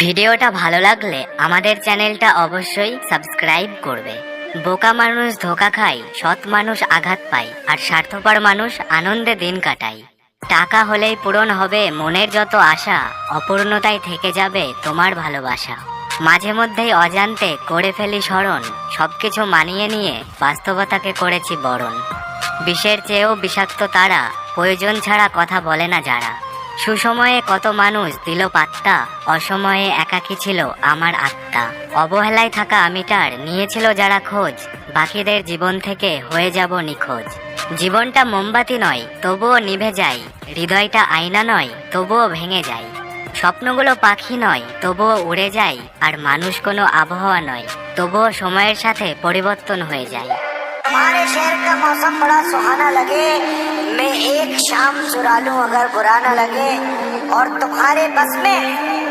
ভিডিওটা ভালো লাগলে আমাদের চ্যানেলটা অবশ্যই সাবস্ক্রাইব করবে। বোকা মানুষ ধোকা খায়, সৎ মানুষ আঘাত পায়, আর স্বার্থপর মানুষ আনন্দে দিন কাটায়। টাকা হলেই পূরণ হবে মনের যত আশা, অপূর্ণতায় থেকে যাবে তোমার ভালোবাসা। মাঝে মধ্যেই অজান্তে করে ফেলি স্মরণ, সবকিছু মানিয়ে নিয়ে বাস্তবতাকে করেছি বরণ। বিষের চেয়েও বিষাক্ত তারা, প্রয়োজন ছাড়া কথা বলে না যারা। সুসময়ে কত মানুষ দিল পাত্তা, অসময়ে একাকী ছিল আমার আত্মা। অবহেলায় থাকা আমিটার নিয়েছিল যারা খোঁজ, বাকিদের জীবন থেকে হয়ে যাব নিখোঁজ। জীবনটা মোমবাতি নয়, তবুও নিভে যায়। হৃদয়টা আয়না নয়, তবুও ভেঙে যায়। স্বপ্নগুলো পাখি নয়, তবুও উড়ে যায়, আর মানুষ কোনো আবহাওয়া নয়, তবুও সময়ের সাথে পরিবর্তন হয়ে যায়। शाम चुरा लूँ अगर बुरा न लगे और तुम्हारे बस में